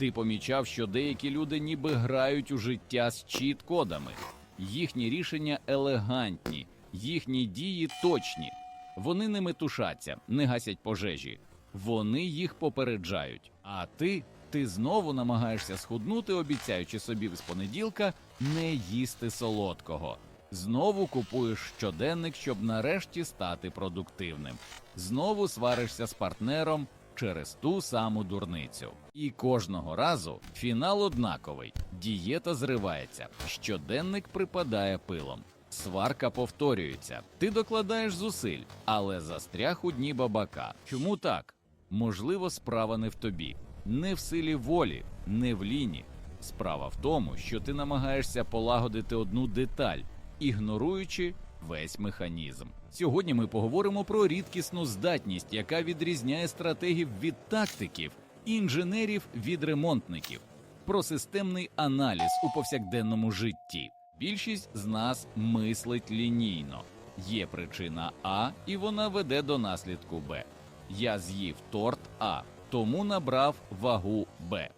Ти помічав, що деякі люди ніби грають у життя з чіт-кодами. Їхні рішення елегантні, їхні дії точні. Вони не метушаться, не гасять пожежі. Вони їх попереджають. А ти, ти знову намагаєшся схуднути, обіцяючи собі з понеділка не їсти солодкого. Знову купуєш щоденник, щоб нарешті стати продуктивним. Знову сваришся з партнером через ту саму дурницю. І кожного разу фінал однаковий: дієта зривається, щоденник припадає пилом. Сварка повторюється, ти докладаєш зусиль, але застряг у дні бабака. Чому так? Можливо, справа не в тобі, не в силі волі, не в ліні. Справа в тому, що ти намагаєшся полагодити одну деталь, ігноруючи весь механізм. Сьогодні ми поговоримо про рідкісну здатність, яка відрізняє стратегів від тактиків, інженерів від ремонтників, про системний аналіз у повсякденному житті. Більшість з нас мислить лінійно. Є причина А, і вона веде до наслідку Б. Я з'їв торт А, тому набрав вагу Б.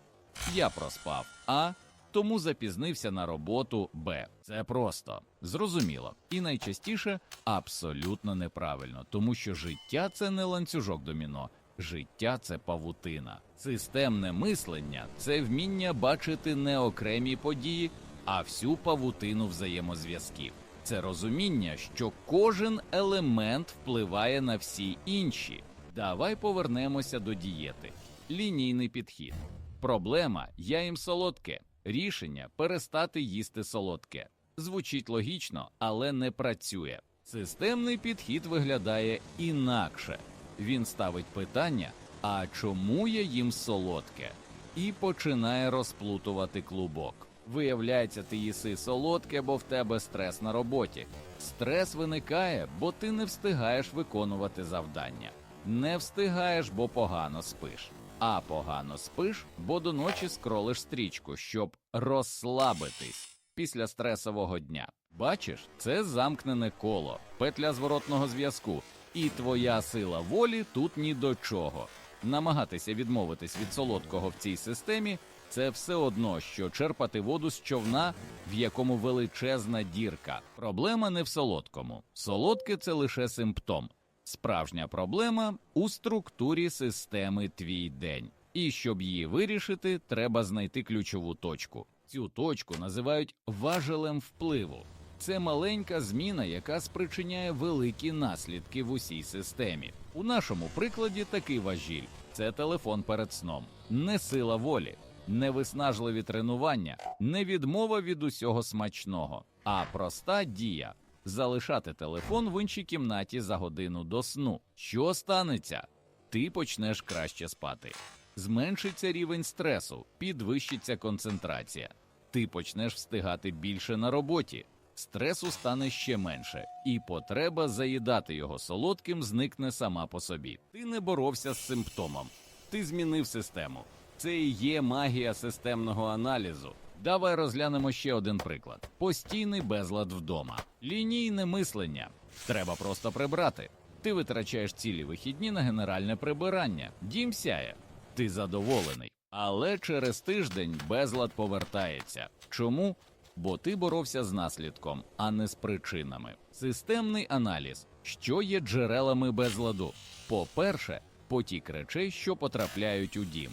Я проспав А, тому запізнився на роботу Б. Це просто зрозуміло і найчастіше абсолютно неправильно, тому що життя це не ланцюжок доміно, життя це павутина. Системне мислення це вміння бачити не окремі події, а всю павутину взаємозв'язків. Це розуміння, що кожен елемент впливає на всі інші. Давай повернемося до дієти. Лінійний підхід. Проблема я їм солодке. Рішення перестати їсти солодке. Звучить логічно, але не працює. Системний підхід виглядає інакше. Він ставить питання: а чому я їм солодке? І починає розплутувати клубок. Виявляється, ти їси солодке, бо в тебе стрес на роботі. Стрес виникає, бо ти не встигаєш виконувати завдання. Не встигаєш, бо погано спиш. А погано спиш, бо до ночі скролиш стрічку, щоб розслабитись після стресового дня. Бачиш, це замкнене коло, петля зворотного зв'язку, і твоя сила волі тут ні до чого. Намагатися відмовитись від солодкого в цій системі це все одно, що черпати воду з човна, в якому величезна дірка. Проблема не в солодкому. Солодке це лише симптом. Справжня проблема у структурі системи твій день. І щоб її вирішити, треба знайти ключову точку. Цю точку називають важелем впливу. Це маленька зміна, яка спричиняє великі наслідки в усій системі. У нашому прикладі такий важіль це телефон перед сном, не сила волі, не виснажливі тренування, не відмова від усього смачного, а проста дія залишати телефон в іншій кімнаті за годину до сну. Що станеться? Ти почнеш краще спати. Зменшиться рівень стресу, підвищиться концентрація. Ти почнеш встигати більше на роботі. Стресу стане ще менше, і потреба заїдати його солодким зникне сама по собі. Ти не боровся з симптомом, ти змінив систему. Це і є магія системного аналізу. Давай розглянемо ще один приклад: постійний безлад вдома, лінійне мислення. Треба просто прибрати. Ти витрачаєш цілі вихідні на генеральне прибирання. Дім сяє. Ти задоволений. Але через тиждень безлад повертається. Чому? Бо ти боровся з наслідком, а не з причинами. Системний аналіз, що є джерелами безладу. По-перше, потік речей, що потрапляють у дім.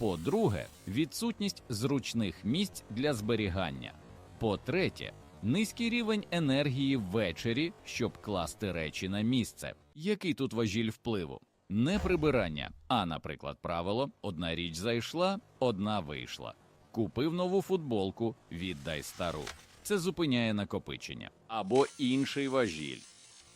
По-друге, відсутність зручних місць для зберігання. По-третє, низький рівень енергії ввечері, щоб класти речі на місце. Який тут важіль впливу? Не прибирання, а, наприклад, правило: одна річ зайшла, одна вийшла. Купив нову футболку, віддай стару. Це зупиняє накопичення. Або інший важіль.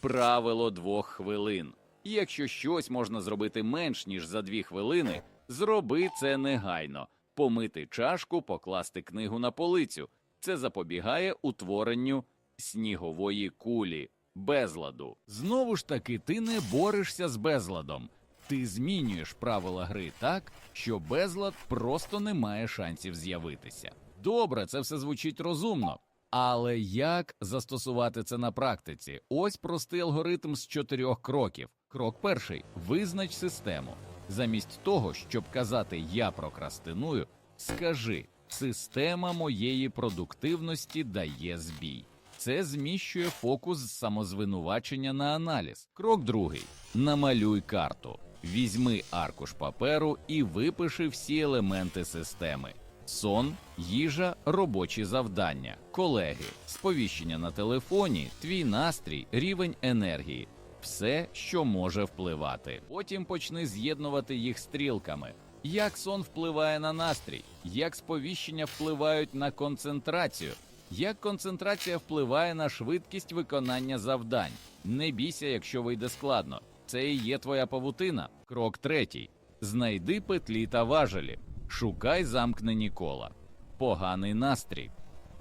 Правило двох хвилин. Якщо щось можна зробити менш ніж за дві хвилини, зроби це негайно. Помити чашку, покласти книгу на полицю. Це запобігає утворенню снігової кулі, безладу. Знову ж таки, ти не борешся з безладом. Ти змінюєш правила гри так, що безлад просто не має шансів з'явитися. Добре, це все звучить розумно. Але як застосувати це на практиці? Ось простий алгоритм з чотирьох кроків. Крок перший: визнач систему. Замість того, щоб казати я прокрастиную, Скажи, система моєї продуктивності дає збій. Це зміщує фокус з самозвинувачення на аналіз. Крок другий: намалюй карту. Візьми аркуш паперу і випиши всі елементи системи: сон, їжа, робочі завдання, колеги, сповіщення на телефоні, твій настрій, рівень енергії. Все, що може впливати. Потім почни з'єднувати їх стрілками. Як сон впливає на настрій, як сповіщення впливають на концентрацію, як концентрація впливає на швидкість виконання завдань. Не бійся, якщо вийде складно. Це і є твоя павутина. Крок третій: знайди петлі та важелі, шукай замкнені кола, поганий настрій,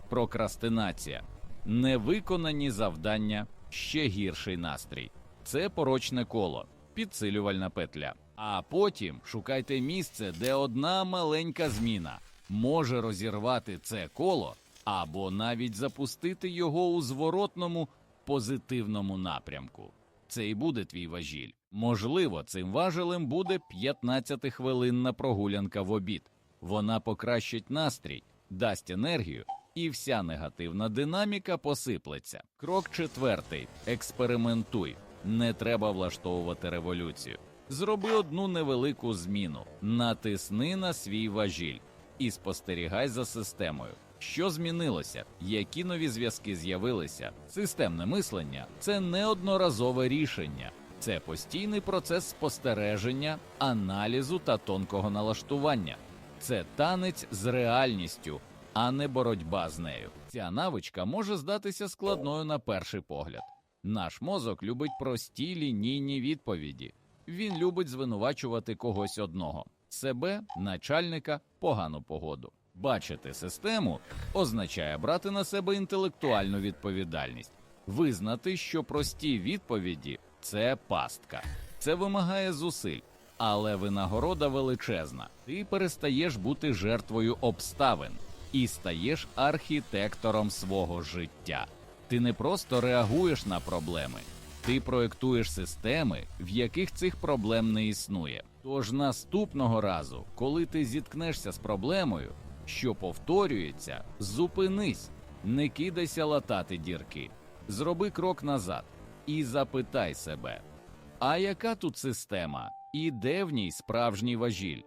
прокрастинація, невиконані завдання, ще гірший настрій. Це порочне коло, підсилювальна петля. А потім шукайте місце, де одна маленька зміна може розірвати це коло або навіть запустити його у зворотному позитивному напрямку. Це і буде твій важіль. Можливо, цим важелем буде 15-хвилинна прогулянка в обід. Вона покращить настрій, дасть енергію, і вся негативна динаміка посиплеться. Крок четвертий: експериментуй. Не треба влаштовувати революцію. Зроби одну невелику зміну, натисни на свій важіль і спостерігай за системою. Що змінилося? Які нові зв'язки з'явилися? Системне мислення це неодноразове рішення, це постійний процес спостереження, аналізу та тонкого налаштування. Це танець з реальністю, а не боротьба з нею. Ця навичка може здатися складною на перший погляд. Наш мозок любить прості лінійні відповіді. Він любить звинувачувати когось одного себе, начальника, погану погоду. Бачити систему означає брати на себе інтелектуальну відповідальність, визнати, що прості відповіді це пастка, це вимагає зусиль, але винагорода величезна. Ти перестаєш бути жертвою обставин і стаєш архітектором свого життя. Ти не просто реагуєш на проблеми, ти проєктуєш системи, в яких цих проблем не існує. Тож наступного разу, коли ти зіткнешся з проблемою, що повторюється, зупинись, не кидайся латати дірки, зроби крок назад і запитай себе: а яка тут система і де в ній справжній важіль?